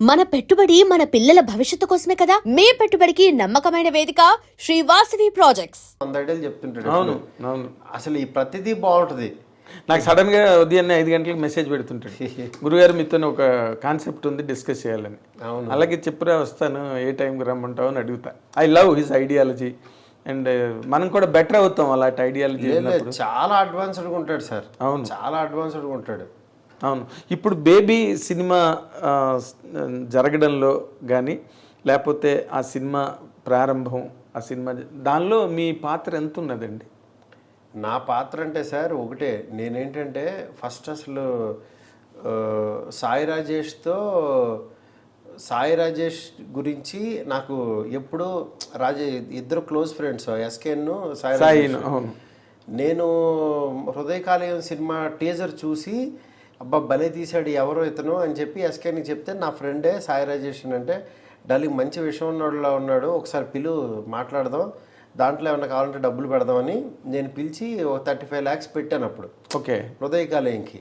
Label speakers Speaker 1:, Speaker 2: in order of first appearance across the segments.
Speaker 1: మన పెట్టుబడి మన పిల్లల భవిష్యత్తు కోసమే కదా? మీ పెట్టుబడికి నమ్మకమైన వేదిక శ్రీవాసవి ప్రాజెక్ట్స్
Speaker 2: చెప్తుంటాడు
Speaker 3: అవును. అవును.
Speaker 2: అసలు ఈ ప్రతిదీ బాగుంటుంది.
Speaker 3: నాకు సడన్గా ఉదయాన్నే ఐదు గంటలకు మెసేజ్ పెడుతుంటాడు. గురుగారు మీతో ఒక కాన్సెప్ట్ ఉంది డిస్కస్ చేయాలని.
Speaker 2: అవును.
Speaker 3: అలాగే చెప్పురా వస్తాను ఏ టైంకి రమ్మంటావు అని అడుగుతా. I love his ideology and మనం కూడా బెటర్ అవుతాం అలాంటి ఐడియాలజీ
Speaker 2: చాలా అడ్వాన్స్డ్గా ఉంటాడు సార్.
Speaker 3: అవును.
Speaker 2: చాలా అడ్వాన్స్డ్గా ఉంటాడు.
Speaker 3: అవును. ఇప్పుడు బేబీ సినిమా జరగడంలో కానీ లేకపోతే ఆ సినిమా ప్రారంభం ఆ సినిమా దానిలో మీ పాత్ర ఎంత ఉన్నదండి
Speaker 2: నా పాత్ర అంటే సార్ ఒకటే. నేనేంటంటే ఫస్ట్ అసలు సాయి రాజేష్తో సాయి రాజేష్ గురించి నాకు ఎప్పుడు రాజే ఇద్దరు క్లోజ్ ఫ్రెండ్స్ ఎస్కేన్ సాయి నేను హృదయకాలయం సినిమా టీజర్ చూసి అబ్బా భలే తీశాడు ఎవరో ఇతను అని చెప్పి ఎస్కేని చెప్తే నా ఫ్రెండే సాయి రాజేష్ అంటే డార్లింగ్ మంచి విషయం ఉన్నోడులా ఉన్నాడు ఒకసారి పిలు మాట్లాడదాం దాంట్లో ఏమైనా కావాలంటే డబ్బులు పెడదామని నేను పిలిచి ఒక థర్టీ ఫైవ్ ల్యాక్స్ పెట్టాను అప్పుడు.
Speaker 3: ఓకే.
Speaker 2: హృదయకాలయంకి.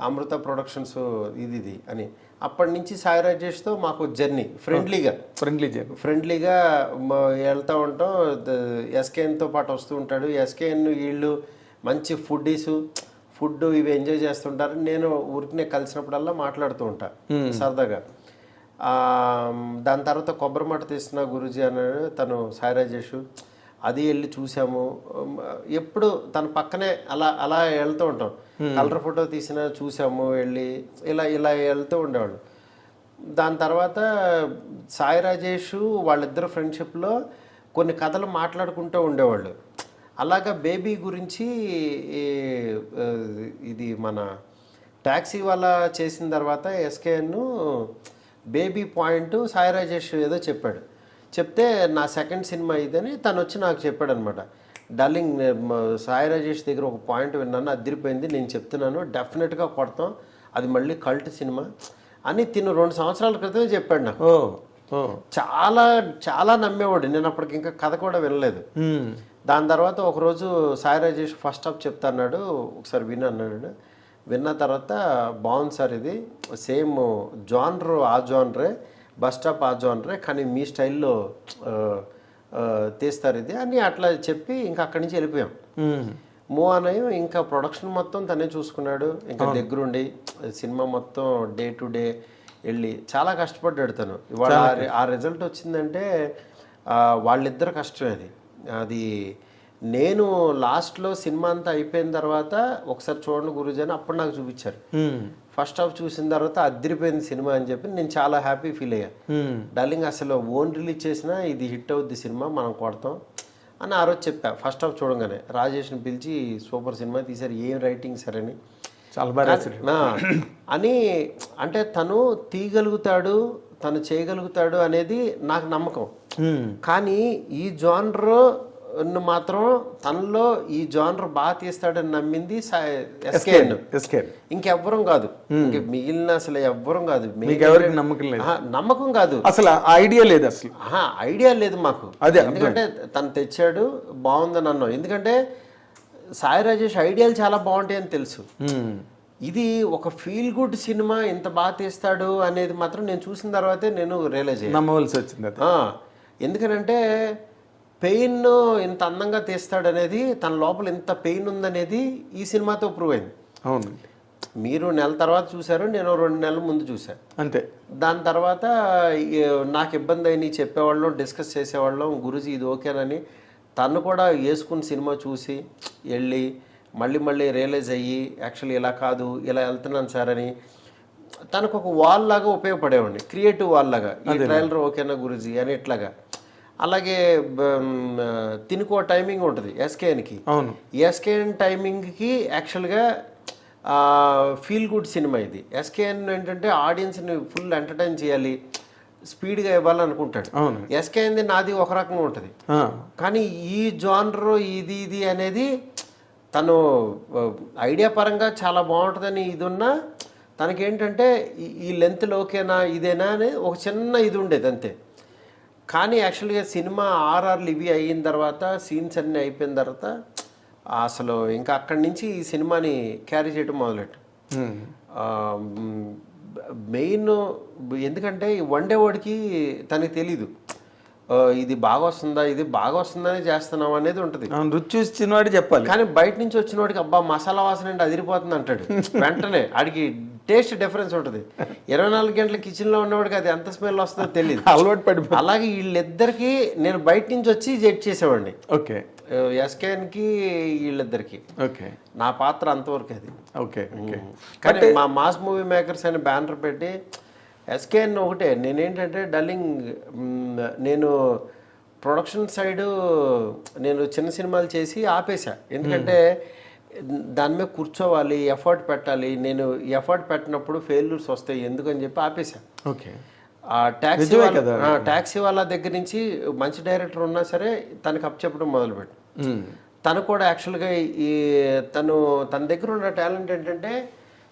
Speaker 2: అమృత ప్రొడక్షన్స్ ఇది ఇది అని. అప్పటి నుంచి సాయి రాజేష్తో మాకు జర్నీ ఫ్రెండ్లీగా.
Speaker 3: ఫ్రెండ్లీ చెప్పు
Speaker 2: ఫ్రెండ్లీగా వెళ్తూ ఉంటాం. ఎస్కేఎన్తో పాటు వస్తూ ఉంటాడు. ఎస్కేఎన్ వీళ్ళు మంచి ఫుడ్డీసు. ఫుడ్ ఇవి ఎంజాయ్ చేస్తుంటారు. నేను ఊరికి కలిసినప్పుడల్లా మాట్లాడుతూ ఉంటా సరదాగా. దాని తర్వాత కొబ్బరి మట్ట తీస్తున్న గురూజీ అన్నాడు తను సాయి రాజేష్ అది వెళ్ళి చూసాము. ఎప్పుడు తన పక్కనే అలా అలా వెళ్తూ ఉంటాం. కలర్ ఫోటో తీసిన చూసాము వెళ్ళి ఇలా ఇలా వెళ్తూ ఉండేవాళ్ళు. దాని తర్వాత సాయి రాజేష్ వాళ్ళిద్దరు ఫ్రెండ్షిప్లో కొన్ని కథలు మాట్లాడుకుంటూ ఉండేవాళ్ళు. అలాగా బేబీ గురించి ఇది మన ట్యాక్సీ వాళ్ళ చేసిన తర్వాత SKN Baby point Sai Rajesh ఏదో చెప్పాడు. చెప్తే నా సెకండ్ సినిమా ఇదని తను వచ్చి నాకు చెప్పాడు అనమాట డార్లింగ్ సాయి రాజేష్ దగ్గర ఒక పాయింట్ విన్నాను అదిరిపోయింది నేను చెప్తున్నాను డెఫినెట్గా కొడతాం అది మళ్ళీ కల్ట్ సినిమా అని తిను రెండు సంవత్సరాల క్రితమే చెప్పాడు నాకు. చాలా చాలా నమ్మేవాడు. నేను అప్పటికి ఇంకా కథ కూడా వినలేదు. దాని తర్వాత ఒకరోజు సాయి రాజేష్ ఫస్ట్ హాఫ్ చెప్తా అన్నాడు ఒకసారి విను అన్నాడు విన్న తర్వాత బాగుంది సార్ ఇది. సేమ్ జానర్ ఆ జానరే బస్ స్టాప్ ఆ జానరే కానీ మీ స్టైల్లో తీస్తారు ఇది అని అట్లా చెప్పి ఇంకా అక్కడి నుంచి వెళ్ళిపోయాం. మూవ్ అన్నయ్య ఇంకా ప్రొడక్షన్ మొత్తం తనే చూసుకున్నాడు. ఇంకా దగ్గరుండి సినిమా మొత్తం డే టు డే వెళ్ళి చాలా కష్టపడ్డాడు తను. ఇవాళ ఆ రిజల్ట్ వచ్చిందంటే వాళ్ళిద్దరు కష్టమే అది. అది నేను లాస్ట్లో సినిమా అంతా అయిపోయిన తర్వాత ఒకసారి చూడండి గురుజీ అని అప్పుడు నాకు చూపించారు. ఫస్ట్ హాఫ్ చూసిన తర్వాత అదిరిపోయింది సినిమా అని చెప్పి నేను చాలా హ్యాపీ ఫీల్ అయ్యా. డార్లింగ్ అసలు ఓన్ రిలీజ్ చేసినా ఇది హిట్ అవుద్ది సినిమా మనం కొడతాం అని ఆ రోజు చెప్పా ఫస్ట్ హాఫ్ చూడంగానే రాజేష్ని పిలిచి సూపర్ సినిమా తీశారు ఏం రైటింగ్ సార్ అని అని అంటే తను తీయగలుగుతాడు తను చేయగలుగుతాడు అనేది నాకు నమ్మకం
Speaker 3: మ్మ్.
Speaker 2: కానీ ఈ జానర్ మాత్రం తనలో ఈ జానర్ బాగా తీస్తాడని నమ్మింది ఎస్కేఎన్. ఇంకెవ్వరం కాదు. మిగిలిన అసలు ఎవ్వరం కాదు.
Speaker 3: ఎవరికి నమ్మకం లేదు?
Speaker 2: నమ్మకం కాదు.
Speaker 3: అసలు ఆ ఐడియా లేదు అసలు.
Speaker 2: ఐడియా లేదు మాకు.
Speaker 3: అదే,
Speaker 2: ఎందుకంటే తను తెచ్చాడు బాగుందని అన్నాం ఎందుకంటే సాయి రాజేష్ ఐడియాలు చాలా బాగుంటాయని తెలుసు. ఇది ఒక ఫీల్ గుడ్ సినిమా ఇంత బాగా తీస్తాడు అనేది మాత్రం నేను చూసిన తర్వాతే నేను రియలైజ్
Speaker 3: నమ్మవలసి వచ్చింది
Speaker 2: ఎందుకనంటే పెయిన్ ఇంత అందంగా తీస్తాడు అనేది తన లోపల ఇంత పెయిన్ ఉందనేది ఈ సినిమాతో ప్రూవ్ అయింది.
Speaker 3: అవునండి
Speaker 2: మీరు నెల తర్వాత చూశారు నేను రెండు నెలల ముందు చూశాను
Speaker 3: అంతే.
Speaker 2: దాని తర్వాత నాకు ఇబ్బంది అయిన చెప్పేవాళ్ళం డిస్కస్ చేసేవాళ్ళం గురుజీ ఇది ఓకేనని తను కూడా వేసుకుని సినిమా చూసి వెళ్ళి మళ్ళీ మళ్ళీ రియలైజ్ అయ్యి యాక్చువల్లీ ఇలా కాదు ఇలా వెళ్తున్నాను సార్ అని తనకు ఒక వాల్ లాగా ఉపయోగపడేవాడిని క్రియేటివ్ వాల్ లాగా. ఈ ట్రైలర్ ఓకేనా గురుజీ అని ఇట్లాగా. అలాగే తినుకో టైమింగ్ ఉంటుంది ఎస్కేఎన్కి
Speaker 3: అవును.
Speaker 2: ఎస్కేఎన్ టైమింగ్కి యాక్చువల్గా ఫీల్ గుడ్ సినిమా ఇది. ఎస్కేఎన్ ఏంటంటే ఆడియన్స్ని ఫుల్ ఎంటర్టైన్ చేయాలి స్పీడ్గా ఇవ్వాలనుకుంటాడు.
Speaker 3: అవును.
Speaker 2: ఎస్కేఎన్ది నాది ఒక రకంగా ఉంటుంది. కానీ ఈ జానర్ ఇది ఇది అనేది తను ఐడియా పరంగా చాలా బాగుంటుందని ఇది ఉన్నా తనకేంటంటే ఈ- ఈ లెంత్ ఓకేనా ఇదేనా అని ఒక చిన్న ఇది ఉండేది అంతే. కానీ యాక్చువల్గా సినిమా ఆర్ఆర్లు ఇవి అయిన తర్వాత సీన్స్ అన్నీ అయిపోయిన తర్వాత అసలు ఇంకా అక్కడి నుంచి ఈ సినిమాని క్యారీ చేయడం మొదలెట్టు. మెయిన్ ఎందుకంటే ఈ వండే వాడికి తనకి తెలీదు. ఇది బాగా వస్తుందా ఇది బాగా వస్తుందని చేస్తున్నాం అనేది ఉంటుంది.
Speaker 3: రుచి చూసి చిన్నవాడు చెప్పాలి.
Speaker 2: కానీ బయట నుంచి వచ్చిన వాడికి అబ్బా మసాలా వాసన అంటే అదిరిపోతుంది అంటాడు. వెంటనే ఆడికి టేస్ట్ డిఫరెన్స్ ఉంటుంది. ఇరవై నాలుగు గంటల కిచెన్లో ఉన్నవాడికి అది ఎంత స్మెల్ వస్తుందో తెలియదు
Speaker 3: అలవాటు పడిపో
Speaker 2: అలాగే వీళ్ళిద్దరికి నేను బయట నుంచి వచ్చి జడ్జ్ చేసేవాడిని.
Speaker 3: ఓకే.
Speaker 2: ఎస్కేఎన్కి వీళ్ళిద్దరికి.
Speaker 3: ఓకే.
Speaker 2: నా పాత్ర అంతవరకు అది.
Speaker 3: Okay okay.
Speaker 2: కానీ మా మాస్ మూవీ మేకర్స్ అనే బ్యానర్ పెట్టి ఎస్కేఎన్ ఒకటే. నేనేంటంటే డల్లింగ్ నేను ప్రొడక్షన్ సైడు నేను చిన్న సినిమాలు చేసి ఆపేసా ఎందుకంటే దాని మీద కూర్చోవాలి ఎఫర్ట్ పెట్టాలి. నేను ఎఫర్ట్ పెట్టినప్పుడు ఫెయిల్యూర్స్ వస్తాయి. ఎందుకని చెప్పి ఆపేసా
Speaker 3: ఓకే.
Speaker 2: ఆ ట్యాక్సీ ట్యాక్సీ వాళ్ళ దగ్గర నుంచి మంచి డైరెక్టర్ ఉన్నా సరే తనకి అప్ చెప్పడం మొదలుపెట్టు. తను కూడా యాక్చువల్గా ఈ తను తన దగ్గర ఉన్న టాలెంట్ ఏంటంటే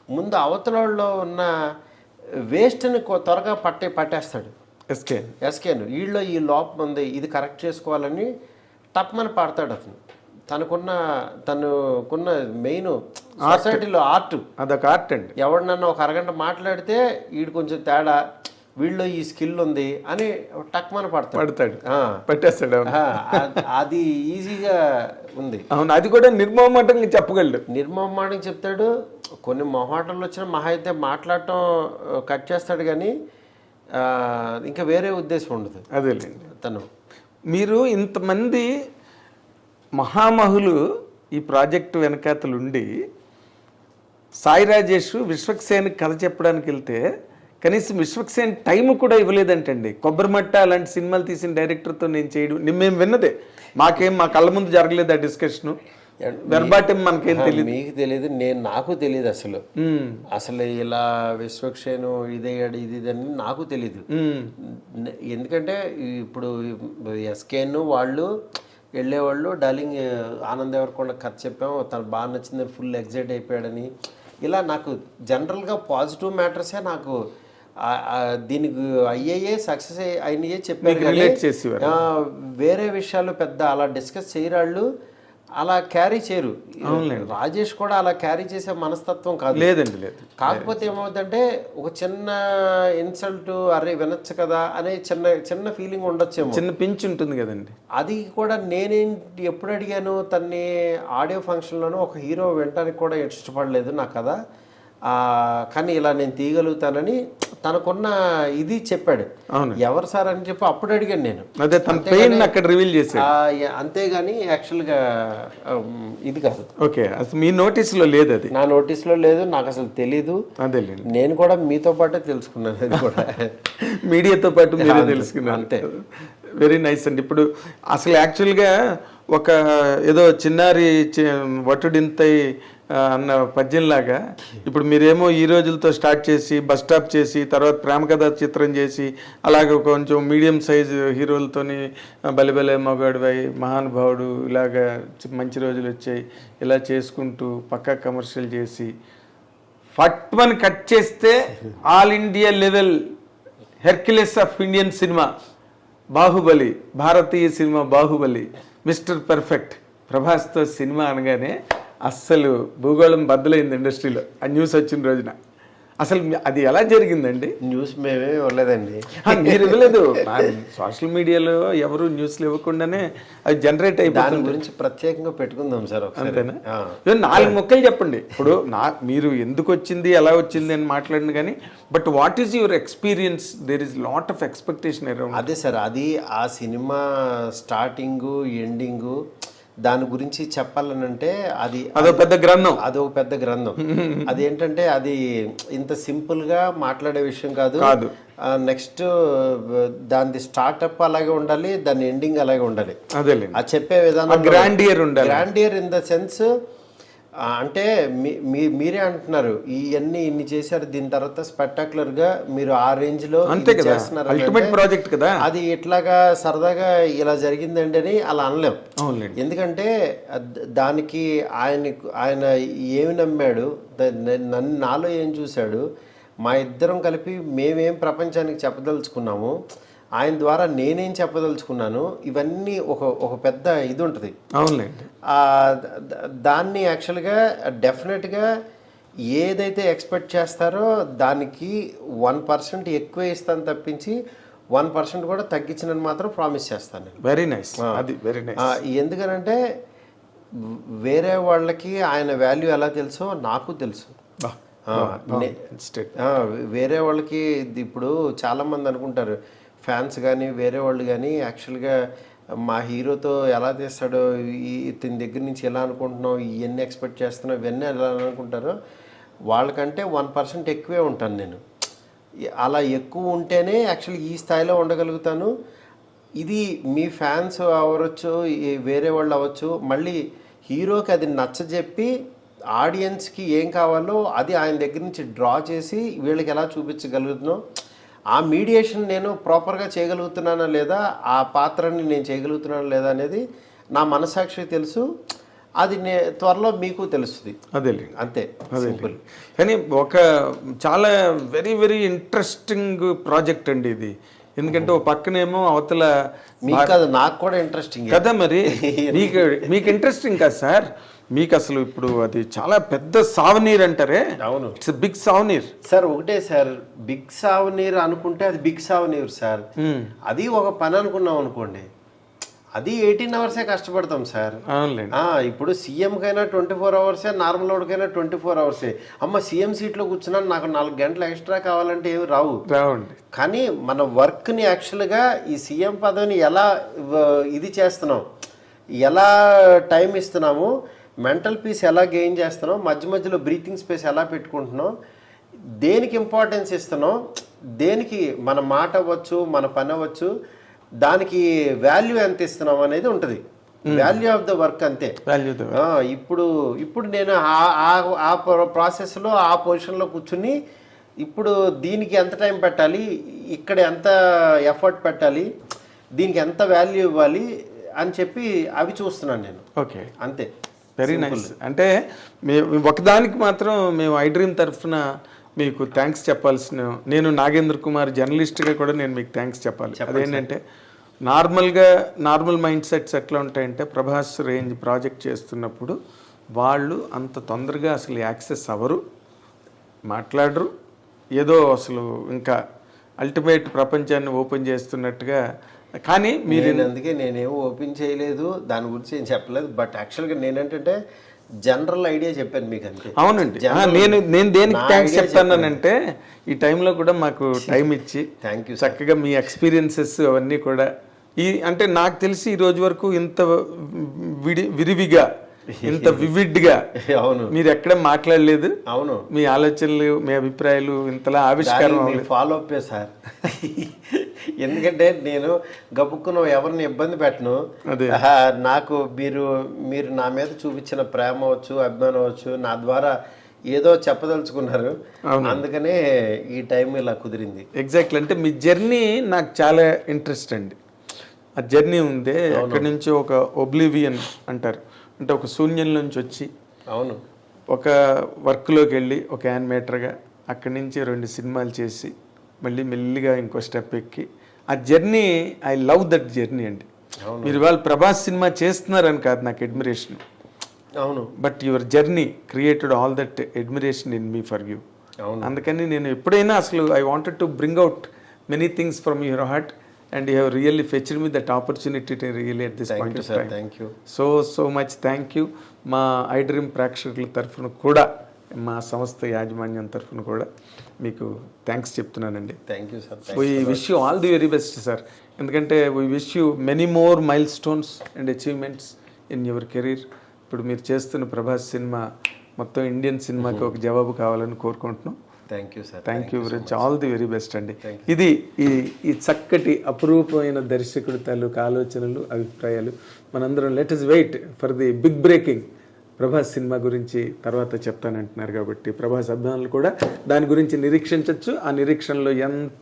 Speaker 2: ముందు అవతలలో ఉన్న వేస్ట్ని త్వరగా పట్టే పట్టేస్తాడు.
Speaker 3: ఎస్కే
Speaker 2: ఎస్కేను వీళ్ళలో ఈ లోపం ఉంది ఇది కరెక్ట్ చేసుకోవాలని టప్మని పాడతాడు అతను. తనకున్న తనకున్న మెయిన్ సొసైటీలో ఆర్ట్.
Speaker 3: అదొక ఆర్ట్ అండి.
Speaker 2: ఎవరినన్నా ఒక అరగంట మాట్లాడితే వీడు కొంచెం తేడా. వీళ్ళలో ఈ స్కిల్ ఉంది అని టక్మని పడతాడు.
Speaker 3: పెట్టేస్తాడు
Speaker 2: అది ఈజీగా ఉంది.
Speaker 3: అవును అది కూడా నిర్మోహమాటంగా చెప్పగలడు.
Speaker 2: నిర్మమానికి చెప్తాడు కొన్ని మొహాటంలో వచ్చిన మహా అయితే మాట్లాడటం కట్ చేస్తాడు కానీ ఇంకా వేరే ఉద్దేశం ఉండదు.
Speaker 3: అదేలేండి.
Speaker 2: తను.
Speaker 3: మీరు ఇంతమంది మహామహులు ఈ ప్రాజెక్టు వెనకాతలుండి సాయి రాజేష్ విశ్వక్సేన్ కథ చెప్పడానికి వెళ్తే కనీసం విశ్వక్సేన్ టైం కూడా ఇవ్వలేదంటండి. కొబ్బరిమట్ట అలాంటి సినిమాలు తీసిన డైరెక్టర్తో నేను చేయడం. మేము విన్నదే. మాకేం మా కళ్ళ ముందు జరగలేదు ఆ డిస్కషన్ వెర్బాటం మనకేం తెలియదు
Speaker 2: మీకు తెలియదు నేను నాకు తెలియదు అసలు. అసలు ఇలా విశ్వక్షేను ఇదయ్యాడు ఇది ఇది అని నాకు తెలియదు ఎందుకంటే ఇప్పుడు ఎస్కేన్ వాళ్ళు వెళ్ళేవాళ్ళు డార్లింగ్ ఆనంద్ ఎవరికొండ కథ చెప్పాము తను బాగా నచ్చింది ఫుల్ ఎగ్జైట్ అయిపోయాడని. ఇలా నాకు జనరల్గా పాజిటివ్ మ్యాటర్సే నాకు దీనికి అయ్యే సక్సెస్ అయినయే చెప్పారు వేరే విషయాలు పెద్ద అలా డిస్కస్ చేయరాళ్ళు అలా క్యారీ చేయరు. రాజేష్ కూడా అలా క్యారీ చేసే మనస్తత్వం కాదు.
Speaker 3: లేదండి లేదు.
Speaker 2: కాకపోతే ఏమవుతుందంటే ఒక చిన్న ఇన్సల్ట్ అరే వినొచ్చు కదా అనే చిన్న చిన్న ఫీలింగ్ ఉండొచ్చేమో.
Speaker 3: చిన్న పించ్ ఉంటుంది కదండి.
Speaker 2: అది కూడా నేనేంటి ఎప్పుడు అడిగాను తన్ని ఆడియో ఫంక్షన్లోనూ ఒక హీరో వినటానికి కూడా ఇష్టపడలేదు నా కదా కానీ ఇలా నేను తీయగలుగుతానని తనకున్న ఇది చెప్పాడు.
Speaker 3: అవును.
Speaker 2: ఎవరు సార్ అని చెప్పి అప్పుడు అడిగాను నేను.
Speaker 3: అదే తన పెయిన్ అక్కడ రివీల్ చేశాడు.
Speaker 2: అంతేగాని యాక్చువల్గా ఇది కాదు.
Speaker 3: ఓకే అసలు మీ నోటీసులో లేదు అది.
Speaker 2: నా నోటీస్లో లేదు నాకు అసలు తెలీదు. నేను కూడా మీతో పాటే తెలుసుకున్నాను అది కూడా.
Speaker 3: మీడియాతో పాటు మీరే
Speaker 2: అంతే,
Speaker 3: తెలుసుకున్నారు.
Speaker 2: అంతే.
Speaker 3: వెరీ నైస్ అండి. ఇప్పుడు అసలు యాక్చువల్గా ఒక ఏదో చిన్నారి వటుడింతై అన్న పద్యంలాగా ఇప్పుడు మీరేమో ఈ రోజులతో స్టార్ట్ చేసి బస్ స్టాప్ చేసి తర్వాత ప్రేమ కథ చిత్రం చేసి అలాగే కొంచెం మీడియం సైజ్ హీరోలతోని బలిబలే మగాడువై మహానుభావుడు ఇలాగా మంచి రోజులు వచ్చాయి ఇలా చేసుకుంటూ పక్కా కమర్షియల్ చేసి ఫట్మని కట్ చేస్తే all India level Hercules of Indian cinema Baahubali Bharatiya cinema Baahubali mister perfect ప్రభాస్తో సినిమా అనగానే అస్సలు భూగోళం బద్దలైంది ఇండస్ట్రీలో. ఆ న్యూస్ వచ్చిన రోజున. అసలు అది ఎలా జరిగిందండి?
Speaker 2: న్యూస్ మేమే ఇవ్వలేదండి.
Speaker 3: మీరు ఇవ్వలేదు. సోషల్ మీడియాలో ఎవరు న్యూస్లు ఇవ్వకుండానే అది జనరేట్
Speaker 2: దాని
Speaker 3: అయిపోతుంది
Speaker 2: గురించి ప్రత్యేకంగా పెట్టుకుందాం సార్
Speaker 3: అంతేనా? నాలుగు మొక్కలు చెప్పండి. ఇప్పుడు నా మీరు ఎందుకు వచ్చింది ఎలా వచ్చింది అని మాట్లాడిన కానీ but what is your experience? There is lot of expectation around.
Speaker 2: అదే సార్ అది ఆ సినిమా స్టార్టింగు ఎండింగు దాని గురించి చెప్పాలనంటే అది
Speaker 3: అదో పెద్ద గ్రంథం.
Speaker 2: అది ఒక పెద్ద గ్రంథం. అదేంటంటే అది ఇంత సింపుల్గా మాట్లాడే విషయం కాదు. నెక్స్ట్ దాని స్టార్ట్అప్ అలాగే ఉండాలి దాని ఎండింగ్ అలాగే ఉండాలి.
Speaker 3: అదేలేండి.
Speaker 2: ఆ చెప్పే విధానం
Speaker 3: గ్రాండియర్ ఉండాలి.
Speaker 2: గ్రాండియర్ ఇన్ ద సెన్స్ అంటే మీ- మీరే అంటున్నారు ఇవన్నీ ఇన్ని చేశారు దీని తర్వాత స్పెక్టాకులర్గా మీరు ఆ రేంజ్లో
Speaker 3: అంతే కదా అల్టిమేట్ ప్రాజెక్ట్ కదా.
Speaker 2: అది ఇట్లాగా సరదాగా ఇలా జరిగిందండి అని అలా అనలేం. ఎందుకంటే దానికి ఆయన ఆయన ఏమి నమ్మాడు నన్ను నాలో ఏం చూశాడు మా ఇద్దరం కలిపి మేమేం ప్రపంచానికి చెప్పదలుచుకున్నాము ఆయన ద్వారా నేనేం చెప్పదలుచుకున్నాను ఇవన్నీ ఒక ఒక పెద్ద ఇది ఉంటుంది
Speaker 3: అవునులేండి
Speaker 2: దాన్ని యాక్చువల్గా డెఫినెట్గా ఏదైతే ఎక్స్పెక్ట్ చేస్తారో దానికి వన్ పర్సెంట్ ఎక్కువ ఇస్తాను తప్పించి వన్ పర్సెంట్ కూడా తగ్గించినని మాత్రం ప్రామిస్ చేస్తాను
Speaker 3: వెరీ నైస్ అది వెరీ నైస్
Speaker 2: ఎందుకనంటే వేరే వాళ్ళకి ఆయన వాల్యూ ఎలా తెలుసో నాకు తెలుసు. వేరే వాళ్ళకి ఇప్పుడు చాలామంది అనుకుంటారు ఫ్యాన్స్ కానీ వేరే వాళ్ళు కానీ యాక్చువల్గా మా హీరోతో ఎలా తీస్తాడో ఈ ఇతని దగ్గర నుంచి ఎలా అనుకుంటున్నావు ఇవన్నీ ఎక్స్పెక్ట్ చేస్తున్నావు ఇవన్నీ ఎలా అనుకుంటారో వాళ్ళకంటే వన్ పర్సెంట్ ఎక్కువే ఉంటాను నేను. అలా ఎక్కువ ఉంటేనే యాక్చువల్లీ ఈ స్థాయిలో ఉండగలుగుతాను. ఇది మీ ఫ్యాన్స్ అవ్వచ్చు వేరే వాళ్ళు అవ్వచ్చు మళ్ళీ హీరోకి అది నచ్చజెప్పి ఆడియన్స్కి ఏం కావాలో అది ఆయన దగ్గర నుంచి డ్రా చేసి వీళ్ళకి ఎలా చూపించగలుగుతున్నాం ఆ మీడియేషన్ నేను ప్రాపర్గా చేయగలుగుతున్నానా లేదా ఆ పాత్రని నేను చేయగలుగుతున్నానా లేదా అనేది నా మనసాక్షికి తెలుసు. అది నే త్వరలో మీకు తెలుస్తుంది.
Speaker 3: అదేలే.
Speaker 2: అంతే. సింపుల్
Speaker 3: కానీ ఒక చాలా వెరీ వెరీ ఇంట్రెస్టింగ్ ప్రాజెక్ట్ అండి ఇది. ఎందుకంటే ఒక పక్కనేమో అవతల
Speaker 2: మీకు అది నాకు కూడా ఇంట్రెస్టింగ్
Speaker 3: కదా మరి? మీకు మీకు ఇంట్రెస్టింగ్ కదా సార్? మీకు అసలు ఇప్పుడు అది చాలా పెద్ద సావనీర్ అంటారే?
Speaker 2: అవును.
Speaker 3: ఇట్స్ బిగ్ సావనీర్
Speaker 2: సార్ ఒకటే సార్ బిగ్ సావనీర్ అనుకుంటే అది బిగ్ సావనీర్ సార్. అది ఒక పని అనుకున్నాం అనుకోండి అది ఎయిటీన్ అవర్సే కష్టపడతాం సార్. ఇప్పుడు సీఎం కైనా ట్వంటీ ఫోర్ అవర్సే నార్మల్ వాడికైనా ట్వంటీ ఫోర్ అవర్సే అమ్మ సీఎం సీట్లో కూర్చున్నాను నాకు నాలుగు గంటలు ఎక్స్ట్రా కావాలంటే ఏమి రావు.
Speaker 3: రావండి.
Speaker 2: కానీ మన వర్క్ని యాక్చువల్గా ఈ సీఎం పదవిని ఎలా ఇది చేస్తున్నాం ఎలా టైం ఇస్తున్నాము మెంటల్ పీస్ ఎలా గెయిన్ చేస్తున్నాం మధ్య మధ్యలో బ్రీతింగ్ స్పేస్ ఎలా పెట్టుకుంటున్నాం దేనికి ఇంపార్టెన్స్ ఇస్తున్నాం దేనికి మన మాట అవ్వచ్చు మన పని అవ్వచ్చు దానికి వాల్యూ ఎంత ఇస్తున్నాం అనేది ఉంటుంది. వాల్యూ ఆఫ్ ద వర్క్ అంతే.
Speaker 3: వాల్యూ
Speaker 2: ఇప్పుడు ఇప్పుడు నేను ఆ- ఆ- ఆ ప్ర- ప్రాసెస్లో ఆ పొజిషన్లో కూర్చుని ఇప్పుడు దీనికి ఎంత టైం పెట్టాలి ఇక్కడ ఎంత ఎఫర్ట్ పెట్టాలి దీనికి ఎంత వాల్యూ ఇవ్వాలి అని చెప్పి అవి చూస్తున్నాను నేను.
Speaker 3: ఓకే.
Speaker 2: అంతే.
Speaker 3: వెరీ నైస్ అంటే మేము ఒకదానికి మాత్రం మేము ఐ డ్రీమ్ తరఫున మీకు థ్యాంక్స్ చెప్పాల్సిన నేను నాగేంద్ర కుమార్ జర్నలిస్ట్గా కూడా నేను మీకు థ్యాంక్స్ చెప్పాలి. అదేంటంటే నార్మల్గా నార్మల్ మైండ్ సెట్స్ ఎట్లా ఉంటాయంటే ప్రభాస్ రేంజ్ ప్రాజెక్ట్ చేస్తున్నప్పుడు వాళ్ళు అంత తొందరగా అసలు యాక్సెస్ అవ్వరు మాట్లాడరు ఏదో అసలు ఇంకా అల్టిమేట్ ప్రపంచాన్ని ఓపెన్ చేస్తున్నట్టుగా కానీ మీరు
Speaker 2: అందుకే నేనేం ఓపెన్ చేయలేదు. దాని గురించి ఏం చెప్పలేదు. బట్ యాక్చువల్గా నేనేంటంటే జనరల్ ఐడియా చెప్పాను మీకు అంతే.
Speaker 3: అవునండి. నేను నేను దేనికి థ్యాంక్స్ చెప్తానంటే ఈ టైంలో కూడా మాకు టైం ఇచ్చి
Speaker 2: థ్యాంక్ యూ
Speaker 3: చక్కగా మీ ఎక్స్పీరియన్సెస్ అవన్నీ కూడా ఈ అంటే నాకు తెలిసి ఈ రోజు వరకు ఇంత విడి విరివిగా ఇంత వివిడ్గా
Speaker 2: అవును.
Speaker 3: మీరు ఎక్కడ మాట్లాడలేదు.
Speaker 2: అవును.
Speaker 3: మీ ఆలోచనలు మీ అభిప్రాయాలు ఇంతలా ఆవిష్కారం.
Speaker 2: ఫాలో అప్ సార్ ఎందుకంటే నేను గబుక్కున ఎవరిని ఇబ్బంది పెట్టను. నాకు మీరు మీరు నా మీద చూపించిన ప్రేమ అవచ్చు అభిమానం అవచ్చు నా ద్వారా ఏదో చెప్పదలుచుకున్నారు. అందుకనే ఈ టైం ఇలా కుదిరింది.
Speaker 3: ఎగ్జాక్ట్లీ అంటే మీ జర్నీ నాకు చాలా ఇంట్రెస్ట్ అండి. ఆ జర్నీ ఉందే అక్కడి నుంచి ఒక ఒబ్లివియన్ అంటారు. అంటే ఒక శూన్యం నుంచి వచ్చి
Speaker 2: అవును.
Speaker 3: ఒక వర్క్లోకి వెళ్ళి ఒక యానిమేటర్గా అక్కడి నుంచి రెండు సినిమాలు చేసి మళ్ళీ మెల్లిగా ఇంకో స్టెప్ ఎక్కి. ఆ journey I love that journey అండి. మీరు వాళ్ళు ప్రభాస్ సినిమా చేస్తున్నారని కాదు నాకు అడ్మిరేషన్
Speaker 2: అవును.
Speaker 3: But your journey created all that admiration in me for you
Speaker 2: అవును.
Speaker 3: అందుకని నేను ఎప్పుడైనా అసలు I wanted to bring out many things from your heart and you have really fetched me that opportunity to really at this point
Speaker 2: thank you
Speaker 3: so so much thank you మా I dream ప్రేక్షకుల తరఫున కూడా మా సంస్థ యాజమాన్యం తరఫున కూడా మీకు థ్యాంక్స్ చెప్తున్నానండి.
Speaker 2: Thank you sir
Speaker 3: we wish you all the very best sir ఎందుకంటే we wish you many more milestone and achievements in your career ఇప్పుడు మీరు చేస్తున్న ప్రభాస్ సినిమా మొత్తం ఇండియన్ సినిమాకి ఒక జవాబు కావాలని కోరుకుంటున్నాం.
Speaker 2: Thank you sir
Speaker 3: thank you very much all the very best అండి. ఇది ఈ ఈ చక్కటి అపురూపమైన దర్శకుడి తాలూకు ఆలోచనలు అభిప్రాయాలు. మనందరం let us wait for the big breaking Prabhas cinema గురించి తర్వాత చెప్తానంటున్నారు కాబట్టి ప్రభాస్ అభిమానులు కూడా దాని గురించి నిరీక్షించవచ్చు ఆ నిరీక్షణలో ఎంతో